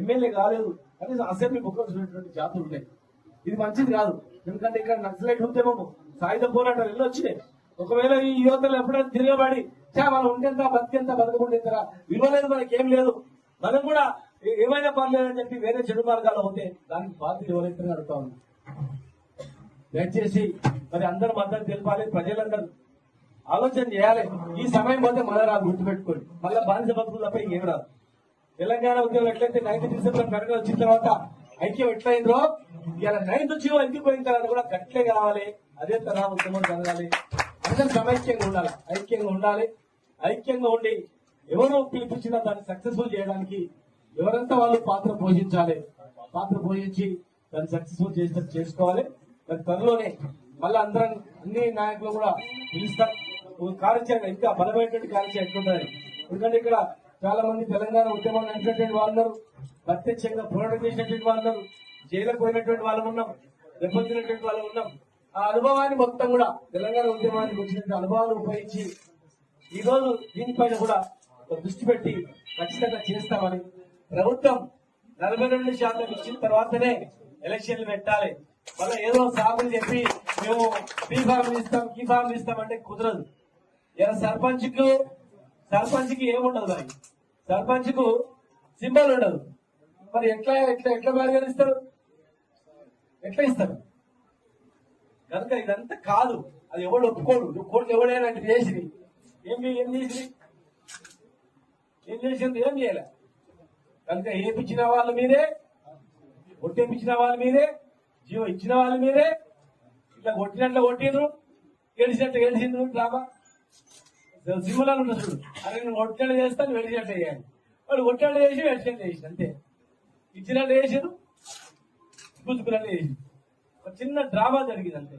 MLA కాలేదు. కనీసం assembly book చూసినటువంటి జాతులు ఉన్నాయి. ఇది మంచిది కాదు. ఎందుకంటే ఇక్కడ నక్సలైట్ ఉద్యమం సాయుధ పోరాటాలు వెళ్ళొచ్చినాయి ఒకవేళ ఈ యువతలు ఎప్పుడైనా తిరగబడి చా మనం ఉంటేంత బతికేంత బతకకుండా విలువ లేదు మనకి ఏం లేదు. మనం కూడా ఏమైనా ఏమైనా పర్లేదని చెప్పి వేరే చెడు మార్గాలు పోతే దానికి బాధ్యత ఎవరైతే అడుగుతా ఉంది దయచేసి మరి అందరూ మద్దతు తెలపాలి. ప్రజలందరూ ఆలోచన చేయాలి. ఈ సమయం పోతే మళ్ళీ రాదు గుర్తుపెట్టుకోండి. మళ్ళీ బానిస బతుకులు తప్ప ఏం రాదు. తెలంగాణ ఉద్యమం ఎట్లయితే నైన్త్ డిసెంబర్ పెరగ వచ్చిన తర్వాత ఐక్యం ఎట్లయిందో ఇలా నైన్త్ వచ్చి ఎందుకు తర్వాత కూడా గట్లే కావాలి అదే తరహా ఉద్యమం జరగాలి. అందరూ సమైక్యంగా ఉండాలి. ఐక్యంగా ఉండాలి. ఐక్యంగా ఉండి ఎవరు పిలిపించినా దాన్ని సక్సెస్ఫుల్ చేయడానికి ఎవరంతా వాళ్ళు పాత్ర పోషించాలి. పాత్ర పోషించి దాన్ని సక్సెస్ఫుల్ చేసి చేసుకోవాలి. మరి త్వరలోనే మళ్ళీ అందరం అన్ని నాయకులు కూడా పిలుస్తారు. ఒక కార్యాచరణ ఇంకా బలమైనటువంటి కార్యాచరణ ఎట్లుంటుంది? ఎందుకంటే ఇక్కడ చాలా మంది తెలంగాణ ఉద్యమాన్ని నడిపినటువంటి వాళ్ళు ఉన్నారు. ప్రత్యక్షంగా పోరాటం చేసినటువంటి వాళ్ళు ఉన్నారు. జైలుకు పోయినటువంటి వాళ్ళు ఉన్నాం. దెబ్బతిన్నటువంటి వాళ్ళు ఉన్నాం. ఆ అనుభవాన్ని మొత్తం కూడా తెలంగాణ ఉద్యమానికి వచ్చినటువంటి అనుభవాలు ఉపయోగించి ఈ రోజు దీనిపైన కూడా దృష్టి పెట్టి ఖచ్చితంగా చేస్తామని ప్రభుత్వం నలభై రెండు శాతం ఇచ్చిన తర్వాతనే ఎలక్షన్లు పెట్టాలి. మళ్ళీ ఏదో సాగులు చెప్పి మేము బీ ఫార్మ్ ఇస్తాం ఈ ఫార్మ్ ఇస్తాం అంటే కుదరదు. ఇలా సర్పంచ్కు సర్పంచ్కి ఏముండదు మరి? సర్పంచ్కు సింబల్ ఉండదు. మరి ఎట్లా ఎట్లా ఎట్లా పరిగణిస్తారు? ఎట్లా ఇస్తారు? కనుక ఇదంతా కాదు. అది ఎవడు ఒప్పుకోడు. నువ్వు కోర్టు ఎవడైనా చేసింది ఏం ఏం చేసింది ఏం చేసింది ఏం చేయలే? కనుక ఏపించిన వాళ్ళ మీదే ఒట్టేపించిన వాళ్ళ మీదే జీవం ఇచ్చిన వాళ్ళ మీదే ఇట్లా కొట్టినట్లు కొట్టిండ్రు గెలిచినట్లు గెలిచిండ్రు డ్రామా? సింహలాలు ఉన్న చూడు. అరే నువ్వు కొట్టినట్టు చేస్తాను వెలిచినట్టు చేయాలి. వాడు కొట్టినట్టు చేసి వెలిచినట్టు చేసి అంతే. ఇచ్చినట్టు చేసారు పుచ్చుకున్నట్టు చేసి ఒక చిన్న డ్రామా జరిగింది అంతే.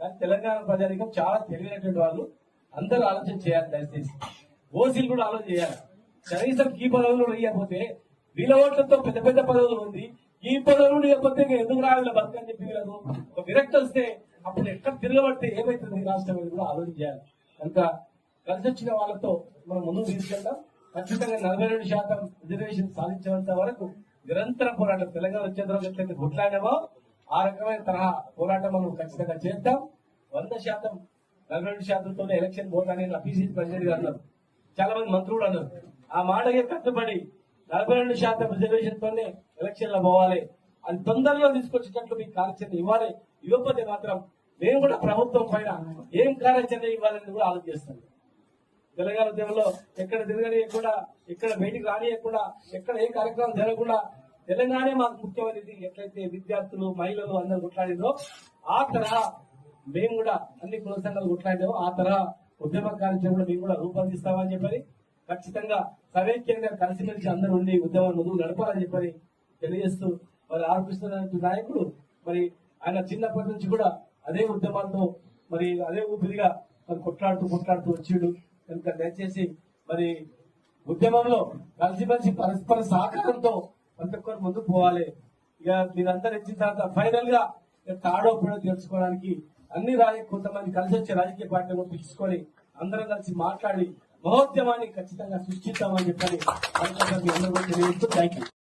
కానీ తెలంగాణ ప్రజానికం చాలా తెలియనటువంటి వాళ్ళు అందరూ ఆలోచన చేయాలి దయచేసి. ఓసీలు కూడా ఆలోచన చేయాలి. కనీసం ఈ పదవులు ఇవ్వకపోతే వీళ్ళ ఓట్లతో పెద్ద పెద్ద పదవులు ఉంది. ఈ పదవులు ఇవ్వకపోతే ఎందుకు రావాలి బతుకని చెప్పి వీళ్ళకు ఒక విరక్తి వస్తే అప్పుడు ఎక్కడ తిరగబడితే ఏమైతుంది? ఈ రాష్ట్రం అనేది కూడా ఆలోచించాలి. కనుక కలిసి వచ్చిన వాళ్ళతో మనం ముందుకు తీసుకెళ్తాం ఖచ్చితంగా నలభై రెండు శాతం రిజర్వేషన్ సాధించేంత వరకు నిరంతర పోరాటం. తెలంగాణ వచ్చేంత వరకు ఎట్లయితే కొట్లాడామో ఆ రకమైన తరహా పోరాటం మనం ఖచ్చితంగా చేద్దాం. వంద శాతం నలభై రెండు శాతంతోనే ఎలక్షన్ పోతానని పిసిసి ప్రెసిడెంట్ గారు అన్నారు. చాలా మంది మంత్రులు అన్నారు. ఆ మాటకే కట్టుబడి నలభై రెండు శాతం రిజర్వేషన్ తోనే ఎలక్షన్లో పోవాలి. అది తొందరలో తీసుకొచ్చేటట్లు మీకు కార్యాచరణ ఇవ్వాలి. ఇవ్వకపోతే మాత్రం మేము కూడా ప్రభుత్వం పైన ఏం కార్యాచరణ ఇవ్వాలని కూడా ఆలోచిస్తున్నాం తెలంగాణ ఉద్యమంలో ఎక్కడ తిరగనియకుండా ఎక్కడ బయటికి రానియకుండా ఎక్కడ ఏ కార్యక్రమం జరగకుండా తెలంగాణ మాకు ముఖ్యమైనది. ఎట్లయితే విద్యార్థులు మహిళలు అందరూ కొట్లాడిందో ఆ తరహా మేము కూడా అన్ని కుల సంఘాలు కొట్లాడామో ఆ తరహా ఉద్యమ కార్యక్రమంలో మేము కూడా రూపొందిస్తామని చెప్పని ఖచ్చితంగా సమైక్యంగా కలిసిమెలిసి అందరూ ఉండి ఉద్యమం ముందుకు నడపాలని చెప్పని తెలియజేస్తూ మరి ఆర్పిస్తున్న నాయకుడు మరి ఆయన చిన్నప్పటి నుంచి కూడా అదే ఉద్యమాలతో మరి అదే ఊపిరిగా మరి కొట్లాడుతూ కొట్లాడుతూ వచ్చిండు. కనుక దయచేసి మరి ఉద్యమంలో కలిసిమెలిసి పరస్పర సహకారంతో ప్రతి ఒక్కరు ముందుకు పోవాలి. ఇక మీరందరూ ఇచ్చిన తర్వాత ఫైనల్గా ఇక తాడో కూడా తెలుసుకోవడానికి అన్ని రాజకీయ కొంతమంది కలిసి వచ్చే రాజకీయ పార్టీలను పిలుచుకొని అందరం కలిసి మాట్లాడి మహోద్యమాన్ని ఖచ్చితంగా సృష్టిస్తామని చెప్పని అందరూ తెలియజేస్తూ థ్యాంక్ యూ